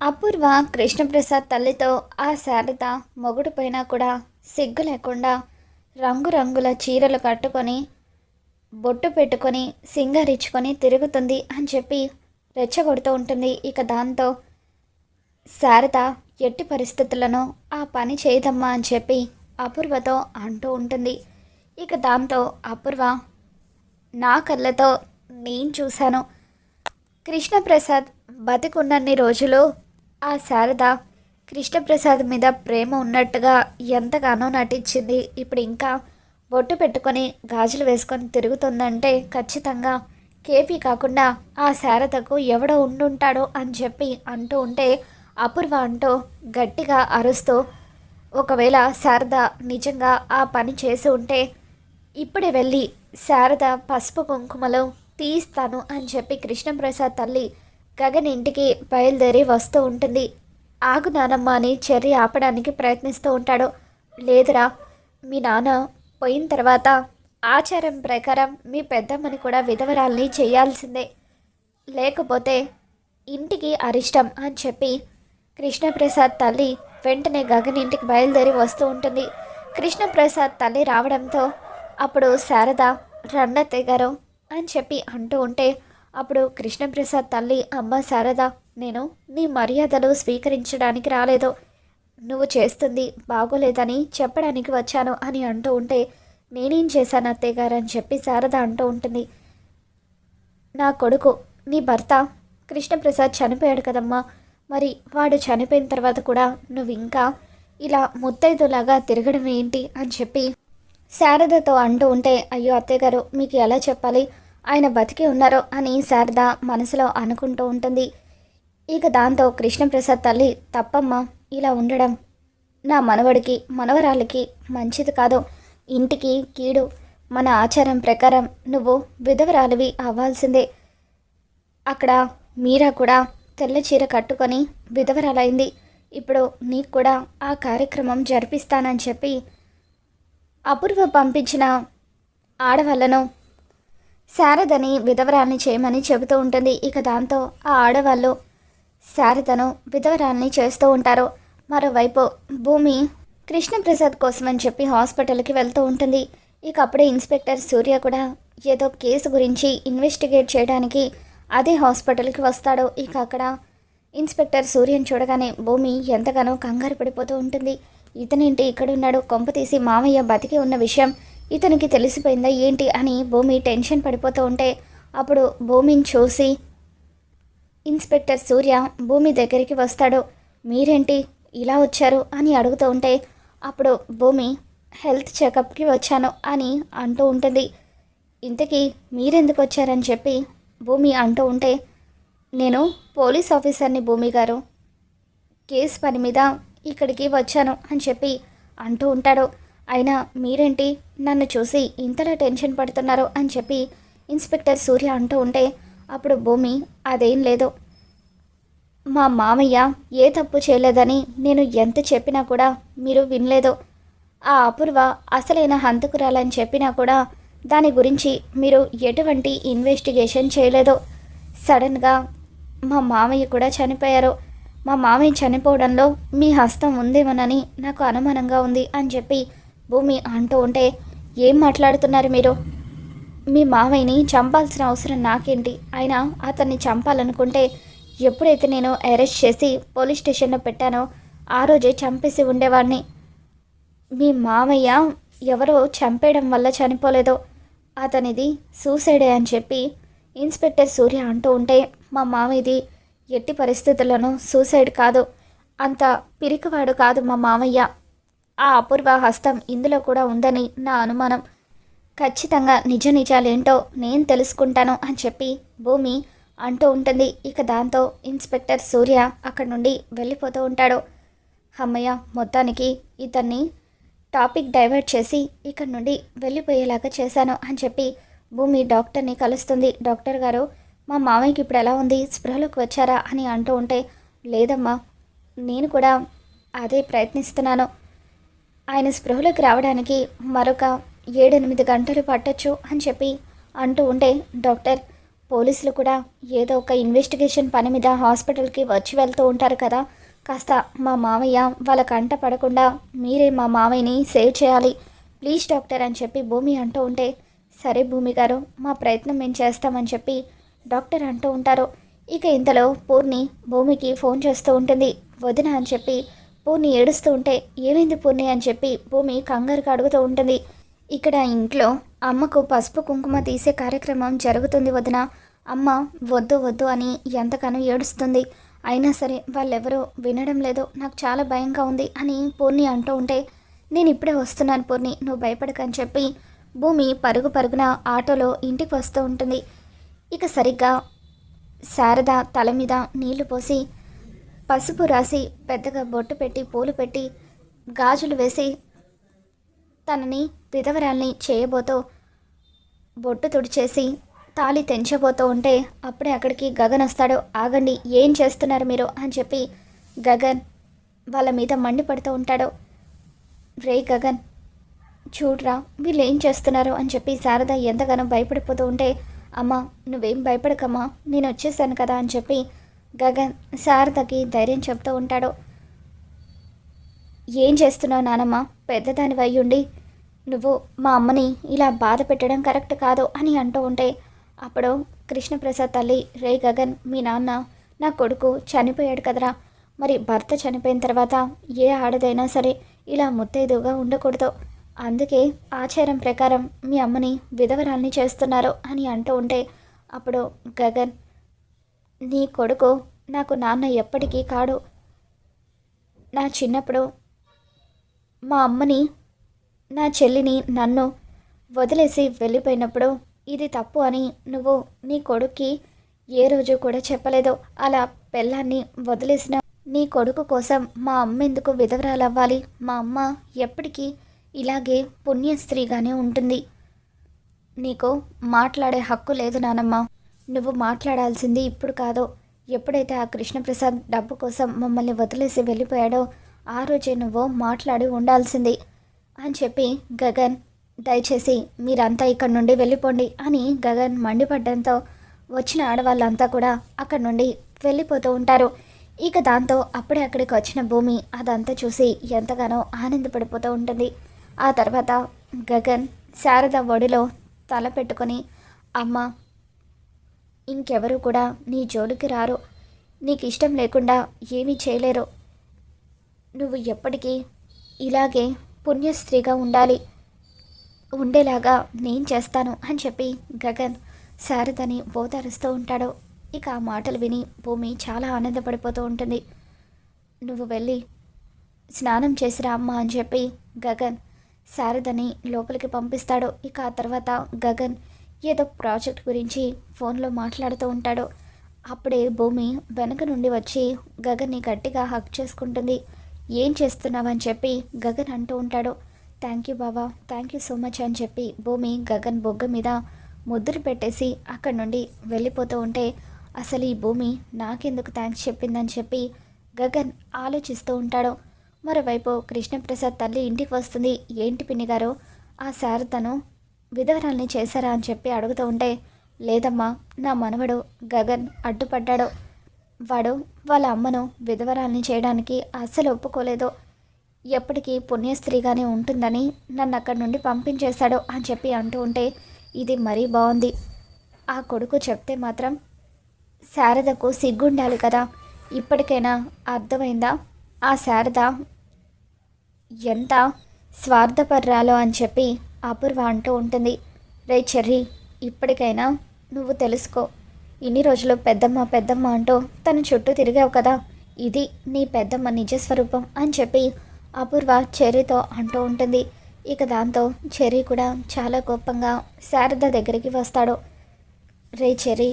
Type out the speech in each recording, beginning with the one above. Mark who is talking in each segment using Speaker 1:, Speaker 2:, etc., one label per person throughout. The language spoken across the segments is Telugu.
Speaker 1: అపూర్వ కృష్ణప్రసాద్ తల్లితో ఆ శారద మొగుడు పైన కూడా సిగ్గు లేకుండా రంగురంగుల చీరలు కట్టుకొని బొట్టు పెట్టుకొని సింగారిచ్చుకొని తిరుగుతుంది అని చెప్పి రెచ్చగొడుతూ ఉంటుంది. ఇక దాంతో శారద ఎట్టి పరిస్థితులను ఆ పని చేయదమ్మా అని చెప్పి అపూర్వతో అంటూ ఉంటుంది. ఇక దాంతో అపూర్వ నా కళ్ళతో నేను చూశాను. కృష్ణప్రసాద్ బతికున్నన్ని రోజులు ఆ శారద కృష్ణప్రసాద్ మీద ప్రేమ ఉన్నట్టుగా ఎంతగానో నటించింది. ఇప్పుడు ఇంకా బొట్టు పెట్టుకొని గాజులు వేసుకొని తిరుగుతుందంటే ఖచ్చితంగా కేపీ కాకుండా ఆ శారదకు ఎవడో ఉండుంటాడో అని చెప్పి అంటూ ఉంటే అపూర్వ అంటూ గట్టిగా అరుస్తూ ఒకవేళ శారద నిజంగా ఆ పని చేసి ఉంటే ఇప్పుడే వెళ్ళి శారద పసుపు కుంకుమలో తీస్తాను అని చెప్పి కృష్ణప్రసాద్ తల్లి గగన్ ఇంటికి బయలుదేరి వస్తూ ఉంటుంది. ఆగు నానమ్మ అని చెర్రి ఆపడానికి ప్రయత్నిస్తూ ఉంటాడు. లేదురా మీ నాన్న పోయిన తర్వాత ఆచారం ప్రకారం మీ పెద్దమ్మని కూడా విధవరాల్ని చేయాల్సిందే. లేకపోతే ఇంటికి అరిష్టం అని చెప్పి కృష్ణప్రసాద్ తల్లి వెంటనే గగన్ ఇంటికి బయలుదేరి వస్తూ ఉంటుంది. కృష్ణప్రసాద్ తల్లి రావడంతో అప్పుడు శారద రన్నత్తయ్య గారు అని చెప్పి అంటూ ఉంటే అప్పుడు కృష్ణప్రసాద్ తల్లి అమ్మ శారద నేను నీ మర్యాదలు స్వీకరించడానికి రాలేదు. నువ్వు చేస్తుంది బాగోలేదని చెప్పడానికి వచ్చాను అని అంటూ ఉంటే నేనేం చేశాను అత్తయ్య గారు? అని చెప్పి శారద అంటూ ఉంటుంది. నా కొడుకు నీ భర్త కృష్ణప్రసాద్ చనిపోయాడు కదమ్మా. మరి వాడు చనిపోయిన తర్వాత కూడా నువ్వు ఇంకా ఇలా ముత్తైదులాగా తిరగడం ఏంటి అని చెప్పి శారదతో అంటూ ఉంటే అయ్యో అత్తయ్య గారు మీకు ఎలా చెప్పాలి? ఆయన బతికి ఉన్నారో అని శారద మనసులో అనుకుంటూ ఉంటుంది. ఇక దాంతో కృష్ణప్రసాద్ తల్లి తప్పమ్మ ఇలా ఉండడం నా మనవడికి మనవరాలకి మంచిది కాదు. ఇంటికి కీడు మన ఆచారం ప్రకారం నువ్వు విధవరాలివి అవ్వాల్సిందే. అక్కడ మీరా కూడా తెల్ల చీర కట్టుకొని విధవరాలైంది. ఇప్పుడు నీకు కూడా ఆ కార్యక్రమం జరిపిస్తానని చెప్పి అపూర్వ పంపించిన ఆడవాళ్ళను శారదని విధవరాల్ని చేయమని చెబుతూ ఉంటుంది. ఇక దాంతో ఆ ఆడవాళ్ళు శారదను విధవరాల్ని చేస్తూ ఉంటారు. మరోవైపు భూమి కృష్ణప్రసాద్ కోసం అని చెప్పి హాస్పిటల్కి వెళ్తూ ఉంటుంది. ఇక అప్పుడే ఇన్స్పెక్టర్ సూర్య కూడా ఏదో కేసు గురించి ఇన్వెస్టిగేట్ చేయడానికి అదే హాస్పిటల్కి వస్తాడు. ఇక అక్కడ ఇన్స్పెక్టర్ సూర్యని చూడగానే భూమి ఎంతగానో కంగారు పడిపోతూ ఉంటుంది. ఇతనేంటి ఇక్కడ ఉన్నాడు కొంప తీసి మామయ్య బతికి ఉన్న విషయం ఇతనికి తెలిసిపోయిందా ఏంటి అని భూమి టెన్షన్ పడిపోతూ ఉంటే అప్పుడు భూమిని చూసి ఇన్స్పెక్టర్ సూర్య భూమి దగ్గరికి వస్తాడు. మీరేంటి ఇలా వచ్చారు? అని అడుగుతూ ఉంటే అప్పుడు భూమి హెల్త్ చెకప్కి వచ్చాను అని అంటూ ఉంటుంది. ఇంతకీ మీరెందుకు వచ్చారని చెప్పి భూమి అంటూ ఉంటే నేను పోలీస్ ఆఫీసర్ని భూమి గారు కేసు పని మీద ఇక్కడికి వచ్చాను అని చెప్పి అంటూ ఉంటాడు. అయినా మీరేంటి? నన్ను చూసి ఇంతలా టెన్షన్ పడుతున్నారు అని చెప్పి ఇన్స్పెక్టర్ సూర్య అంటూ ఉంటే అప్పుడు భూమి అదేం లేదు. మా మామయ్య ఏ తప్పు చేయలేదని నేను ఎంత చెప్పినా కూడా మీరు వినలేదు. ఆ అపూర్వ అసలైన హంతకురాలని చెప్పినా కూడా దాని గురించి మీరు ఎటువంటి ఇన్వెస్టిగేషన్ చేయలేదు. సడన్గా మా మామయ్య కూడా చనిపోయారు. మా మామయ్య చనిపోవడంలో మీ హస్తం ఉందేమోనని నాకు అనుమానంగా ఉంది అని చెప్పి భూమి అంటూ ఉంటే ఏం మాట్లాడుతున్నారు మీరు? మీ మామయ్యని చంపాల్సిన అవసరం నాకేంటి? అయినా అతన్ని చంపాలనుకుంటే ఎప్పుడైతే నేను అరెస్ట్ చేసి పోలీస్ స్టేషన్లో పెట్టానో ఆ రోజే చంపేసి ఉండేవాడిని. మీ మామయ్య ఎవరో చంపేయడం వల్ల చనిపోలేదో అతనిది సూసైడే అని చెప్పి ఇన్స్పెక్టర్ సూర్య అంటూ ఉంటే మా మామయ్యది ఎట్టి పరిస్థితుల్లోనూ సూసైడ్ కాదు. అంత పిరికివాడు కాదు మా మామయ్య. ఆ అపూర్వ హస్తం ఇందులో కూడా ఉందని నా అనుమానం. ఖచ్చితంగా నిజ నిజాలేంటో నేను తెలుసుకుంటాను అని చెప్పి భూమి అంటూ ఉంటుంది. ఇక దాంతో ఇన్స్పెక్టర్ సూర్య అక్కడి నుండి వెళ్ళిపోతూ ఉంటాడు. అమ్మయ్య మొత్తానికి ఇతన్ని టాపిక్ డైవర్ట్ చేసి ఇక్కడి నుండి వెళ్ళిపోయేలాగా చేశాను అని చెప్పి భూమి డాక్టర్ని కలుస్తుంది. డాక్టర్ గారు మా మామయ్యకి ఇప్పుడు ఎలా ఉంది? స్పృహలోకి వచ్చారా? అని అంటూ ఉంటే లేదమ్మా నేను కూడా అదే ప్రయత్నిస్తున్నాను. ఆయన స్పృహలోకి రావడానికి మరొక ఏడెనిమిది గంటలు పట్టొచ్చు అని చెప్పి అంటూ ఉంటే డాక్టర్ పోలీసులు కూడా ఏదో ఒక ఇన్వెస్టిగేషన్ పని మీద హాస్పిటల్కి వచ్చి వెళ్తూ ఉంటారు కదా. కాస్త మా మామయ్య వాళ్ళ కంట పడకుండా మీరే మా మామయ్యని సేవ్ చేయాలి. ప్లీజ్ డాక్టర్ అని చెప్పి భూమి అంటూ ఉంటే సరే భూమి గారు మా ప్రయత్నం మేము చేస్తామని చెప్పి డాక్టర్ అంటూ ఉంటారు. ఇక ఇంతలో పూర్ణి భూమికి ఫోన్ చేస్తూ ఉంటుంది. వదిన అని చెప్పి పూర్ణి ఏడుస్తూ ఉంటే ఏమైంది పూర్ణి? అని చెప్పి భూమి కంగారుగా అడుగుతూ ఉంటుంది. ఇక్కడ ఇంట్లో అమ్మకు పసుపు కుంకుమ తీసే కార్యక్రమం జరుగుతుంది వదిన. అమ్మ వద్దు వద్దు అని ఎంతగానో ఏడుస్తుంది. అయినా సరే వాళ్ళెవరో వినడం లేదు. నాకు చాలా భయంగా ఉంది అని పూర్ణి అంటూ ఉంటే నేను ఇప్పుడే వస్తున్నాను పూర్ణి నువ్వు భయపడకని చెప్పి భూమి పరుగు పరుగున ఆటోలో ఇంటికి వస్తూ ఉంటుంది. ఇక సరిగ్గా శారద తల మీద నీళ్ళు పోసి పసుపు రాసి పెద్దగా బొట్టు పెట్టి పూలు పెట్టి గాజులు వేసి తనని విధవరాల్ని చేయబోతూ బొట్టు తుడిచేసి తాళి తెంచబోతూ ఉంటే అప్పుడే అక్కడికి గగన్ వస్తాడు. ఆగండి ఏం చేస్తున్నారు మీరు? అని చెప్పి గగన్ వాళ్ళ మీద మండిపడుతూ ఉంటాడు. రే గగన్ చూడరా వీళ్ళు ఏం చేస్తున్నారు? అని చెప్పి శారద ఎంతగానో భయపడిపోతూ ఉంటే అమ్మ నువ్వేం భయపడకమ్మా నేను వచ్చేసాను కదా అని చెప్పి గగన్ శారదకి ధైర్యం చెప్తూ ఉంటాడు. ఏం చేస్తున్నావు నానమ్మ? పెద్దదాని వయ్యుండి నువ్వు మా అమ్మని ఇలా బాధ పెట్టడం కరెక్ట్ కాదు అని అంటూ ఉంటే అప్పుడు కృష్ణప్రసాద్ తల్లి రే గగన్ మీ నాన్న నా కొడుకు చనిపోయాడు కదరా. మరి భర్త చనిపోయిన తర్వాత ఏ ఆడదైనా సరే ఇలా ముత్తైదుగా ఉండకూడదు. అందుకే ఆచారం ప్రకారం మీ అమ్మని విధవరాల్ని చేస్తున్నారు అని అంటూ ఉంటే అప్పుడు గగన్ నీ కొడుకు నాకు నాన్న ఎప్పటికీ కాడు. నా చిన్నప్పుడు మా అమ్మని నా చెల్లిని నన్ను వదిలేసి వెళ్ళిపోయినప్పుడు ఇది తప్పు అని నువ్వు నీ కొడుక్కి ఏ రోజు కూడా చెప్పలేదు. అలా పెళ్ళాన్ని వదిలేసిన నీ కొడుకు కోసం మా అమ్మ ఎందుకు విధవరాలవ్వాలి? మా అమ్మ ఎప్పటికీ ఇలాగే పుణ్య స్త్రీగానే ఉంటుంది. నీకు మాట్లాడే హక్కు లేదు నానమ్మ. నువ్వు మాట్లాడాల్సింది ఇప్పుడు కాదు. ఎప్పుడైతే ఆ కృష్ణప్రసాద్ డబ్బు కోసం మమ్మల్ని వదిలేసి వెళ్ళిపోయాడో ఆ రోజే నువ్వు మాట్లాడి ఉండాల్సింది అని చెప్పి గగన్ దయచేసి మీరంతా ఇక్కడ నుండి వెళ్ళిపోండి అని గగన్ మండిపడ్డంతో వచ్చిన ఆడవాళ్ళంతా కూడా అక్కడ నుండి వెళ్ళిపోతూ ఉంటారు. ఇక దాంతో అప్పుడే అక్కడికి వచ్చిన భూమి అదంతా చూసి ఎంతగానో ఆనందపడిపోతూ ఉంటుంది. ఆ తర్వాత గగన్ శారద ఒడిలో తల పెట్టుకొని అమ్మ ఇంకెవరు కూడా నీ జోలికి రారు. నీకు ఇష్టం లేకుండా ఏమీ చేయలేరు. నువ్వు ఎప్పటికీ ఇలాగే పుణ్యస్త్రీగా ఉండాలి. ఉండేలాగా నేను చేస్తాను అని చెప్పి గగన్ శారదని ఓదారుస్తూ ఉంటాడు. ఇక ఆ మాటలు విని భూమి చాలా ఆనందపడిపోతూ ఉంటుంది. నువ్వు వెళ్ళి స్నానం చేసిరా అమ్మ అని చెప్పి గగన్ శారదని లోపలికి పంపిస్తాడు. ఇక ఆ తర్వాత గగన్ ఏదో ప్రాజెక్ట్ గురించి ఫోన్లో మాట్లాడుతూ ఉంటాడు. అప్పుడే భూమి వెనక నుండి వచ్చి గగన్ని గట్టిగా హక్ చేసుకుంటుంది. ఏం చేస్తున్నావని చెప్పి గగన్ అంటూ ఉంటాడు. థ్యాంక్ యూ బాబా థ్యాంక్ యూ సో మచ్ అని చెప్పి భూమి గగన్ బొగ్గ మీద ముద్దులు పెట్టేసి అక్కడి నుండి వెళ్ళిపోతూ ఉంటే అసలు ఈ భూమి నాకెందుకు థ్యాంక్స్ చెప్పిందని చెప్పి గగన్ ఆలోచిస్తూ ఉంటాడు. మరోవైపు కృష్ణప్రసాద్ తల్లి ఇంటికి వస్తుంది. ఏంటి పిన్ని గారు? ఆ శారదను విధవరాల్ని చేశారా అని చెప్పి అడుగుతూ ఉంటే లేదమ్మా నా మనవడు గగన్ అడ్డుపడ్డాడు. వాడు వాళ్ళ అమ్మను విధవరాల్ని చేయడానికి అస్సలు ఒప్పుకోలేదు. ఎప్పటికీ పుణ్యస్త్రీగానే ఉంటుందని నన్ను అక్కడి నుండి పంపించేశాడు అని చెప్పి అంటూ ఉంటే ఇది మరీ బాగుంది. ఆ కొడుకు చెప్తే మాత్రం శారదకు సిగ్గుండాలి కదా. ఇప్పటికైనా అర్థమైందా? ఆ శారద ఎంత స్వార్థపర్రాలో అని చెప్పి అపూర్వ అంటూ ఉంటుంది. రే చెర్రీ ఇప్పటికైనా నువ్వు తెలుసుకో. ఇన్ని రోజులు పెద్దమ్మ పెద్దమ్మ అంటూ తన చుట్టూ తిరిగావు కదా. ఇది నీ పెద్దమ్మ నిజస్వరూపం అని చెప్పి అపూర్వ చెర్రీతో అంటూ ఉంటుంది. ఇక దాంతో చెర్రీ కూడా చాలా కోపంగా శారద దగ్గరికి వస్తాడు. రే చెర్రీ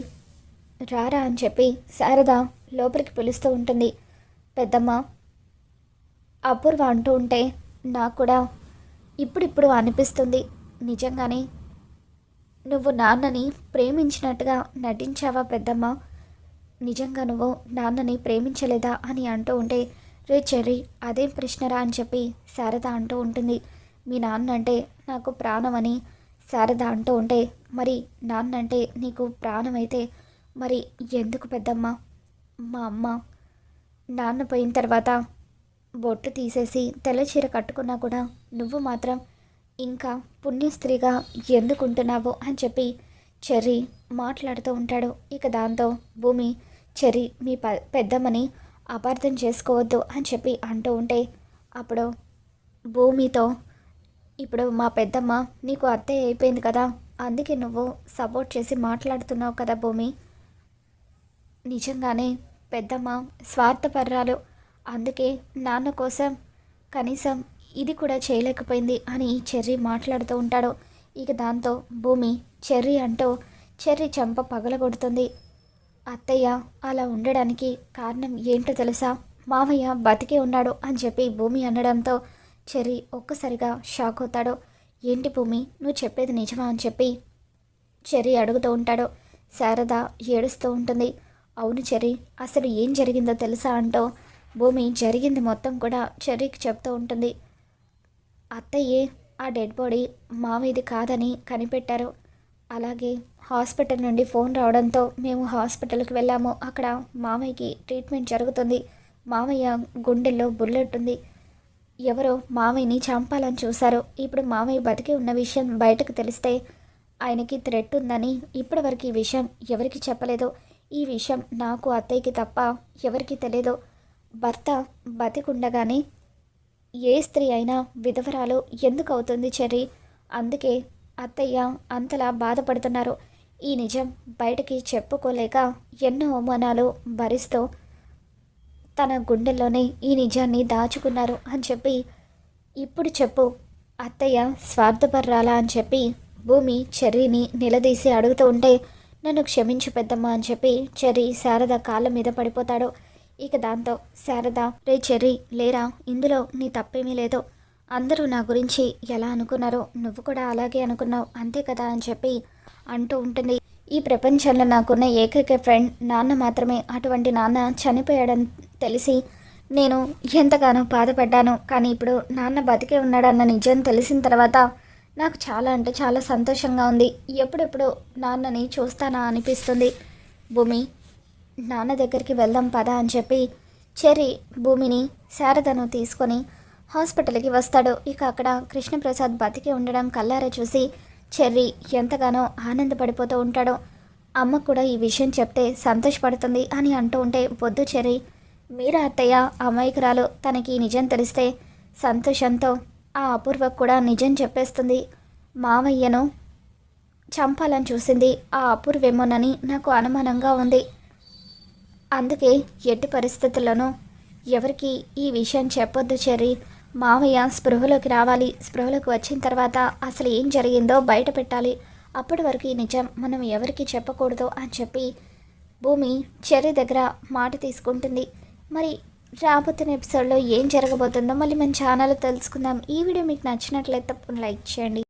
Speaker 1: రారా అని చెప్పి శారద లోపలికి పిలుస్తూ ఉంటుంది. పెద్దమ్మ అపూర్వ అంటూ ఉంటే నాకు కూడా ఇప్పుడిప్పుడు అనిపిస్తుంది. నిజంగానే నువ్వు నాన్నని ప్రేమించినట్టుగా నటించావా పెద్దమ్మ? నిజంగా నువ్వు నాన్నని ప్రేమించలేదా అని అంటూ ఉంటే రే చెర్రీ అదేం ప్రశ్నరా అని చెప్పి శారద అంటూ ఉంటుంది. మీ నాన్న అంటే నాకు ప్రాణం అని శారద అంటూ ఉంటే మరి నాన్నంటే నీకు ప్రాణమైతే మరి ఎందుకు పెద్దమ్మ? మా అమ్మ నాన్న పోయిన తర్వాత బొట్టు తీసేసి తెల్ల చీర కట్టుకున్నా కూడా నువ్వు మాత్రం ఇంకా పుణ్యస్త్రీగా ఎందుకుంటున్నావు అని చెప్పి చెర్రీ మాట్లాడుతూ ఉంటాడు. ఇక దాంతో భూమి చెర్రీ మీ ప పెద్దమ్మని అపార్థం చేసుకోవద్దు అని చెప్పి అంటూ ఉంటే అప్పుడు భూమితో ఇప్పుడు మా పెద్దమ్మ నీకు అత్తయ్య అయిపోయింది కదా అందుకే నువ్వు సపోర్ట్ చేసి మాట్లాడుతున్నావు కదా భూమి. నిజంగానే పెద్దమ్మ స్వార్థపర్రాలు అందుకే నాన్న కోసం కనీసం ఇది కూడా చేయలేకపోయింది అని చెర్రీ మాట్లాడుతూ ఉంటాడు. ఇక దాంతో భూమి చెర్రీ అంటూ చెర్రీ చెంప పగలగొడుతుంది. అత్తయ్య అలా ఉండడానికి కారణం ఏంటో తెలుసా? మావయ్య బతికే ఉన్నాడు అని చెప్పి భూమి అనడంతో చెర్రీ ఒక్కసారిగా షాక్ అవుతాడు. ఏంటి భూమి? నువ్వు చెప్పేది నిజమా అని చెప్పి చెర్రీ అడుగుతూ ఉంటాడు. శారద ఏడుస్తూ ఉంటుంది. అవును చెర్రీ అసలు ఏం జరిగిందో తెలుసా అంటూ భూమి జరిగింది మొత్తం కూడా చెర్రీకి చెప్తూ ఉంటుంది. అత్తయ్యే ఆ డెడ్ బాడీ మావయ్యది కాదని కనిపెట్టారు. అలాగే హాస్పిటల్ నుండి ఫోన్ రావడంతో మేము హాస్పిటల్కి వెళ్ళాము. అక్కడ మామయ్యకి ట్రీట్మెంట్ జరుగుతుంది. మామయ్య గుండెల్లో బుల్లెట్ ఉంది ఎవరో మామయ్యని చంపాలని చూశారు. ఇప్పుడు మామయ్య బతికి ఉన్న విషయం బయటకు తెలిస్తే ఆయనకి థ్రెట్ ఉందని ఇప్పటివరకు ఈ విషయం ఎవరికి చెప్పలేదు. ఈ విషయం నాకు అత్తయ్యకి తప్ప ఎవరికి తెలియదు భర్త బతికుండగానే ఏ స్త్రీ అయినా విధవరాలు ఎందుకు అవుతుంది చెర్రి? అందుకే అత్తయ్య అంతలా బాధపడుతున్నారు. ఈ నిజం బయటికి చెప్పుకోలేక ఎన్నో అవమానాలు భరిస్తూ తన గుండెల్లోనే ఈ నిజాన్ని దాచుకున్నారు అని చెప్పి ఇప్పుడు చెప్పు అత్తయ్య స్వార్థపర్రాలా అని చెప్పి భూమి చెర్రీని నిలదీసి అడుగుతూ ఉంటే నన్ను క్షమించు పెద్దమ్మ అని చెప్పి చెర్రీ శారద కాళ్ళ మీద పడిపోతాడు. ఇక దాంతో శారద రే చెర్రీ లేరా ఇందులో నీ తప్పేమీ లేదో. అందరూ నా గురించి ఎలా అనుకున్నారో నువ్వు కూడా అలాగే అనుకున్నావు అంతే కదా అని చెప్పి అంటూ ఉంటుంది. ఈ ప్రపంచంలో నాకున్న ఏకైక ఫ్రెండ్ నాన్న మాత్రమే. అటువంటి నాన్న చనిపోయాడని తెలిసి నేను ఎంతగానో బాధపడ్డాను. కానీ ఇప్పుడు నాన్న బతికే ఉన్నాడన్న నిజం తెలిసిన తర్వాత నాకు చాలా అంటే చాలా సంతోషంగా ఉంది. ఎప్పుడెప్పుడు నాన్నని చూస్తానా అనిపిస్తుంది. భూమి నాన్న దగ్గరికి వెళ్దాం పదా అని చెప్పి చెర్రీ భూమిని శారదను తీసుకొని హాస్పిటల్కి వస్తాడు. ఇక అక్కడ కృష్ణప్రసాద్ బతికి ఉండడం కల్లారా చూసి చెర్రీ ఎంతగానో ఆనందపడిపోతూ ఉంటాడు. అమ్మ కూడా ఈ విషయం చెప్తే సంతోషపడుతుంది అని అంటూ ఉంటే వద్దు చెర్రీ. మీరా అత్తయ్య అమాయకురాలు. తనకి నిజం తెలిస్తే సంతోషంతో ఆ అపూర్వ కూడా నిజం చెప్పేస్తుంది. మావయ్యను చంపాలని చూసింది. ఆ అపూర్వేమోనని నాకు అనుమానంగా ఉంది. అందుకే ఎట్టి పరిస్థితుల్లోనూ ఎవరికి ఈ విషయం చెప్పొద్దు చెర్రీ. మావయ్య స్పృహలోకి రావాలి. స్పృహలోకి వచ్చిన తర్వాత అసలు ఏం జరిగిందో బయట పెట్టాలి. అప్పటి వరకు ఈ నిజం మనం ఎవరికి చెప్పకూడదు అని చెప్పి భూమి చెర్రీ దగ్గర మాట తీసుకుంటుంది. మరి రాబోతున్న ఎపిసోడ్లో ఏం జరగబోతుందో మళ్ళీ మన ఛానల్లో తెలుసుకుందాం. ఈ వీడియో మీకు నచ్చినట్లయితే తప్పకుండా లైక్ చేయండి.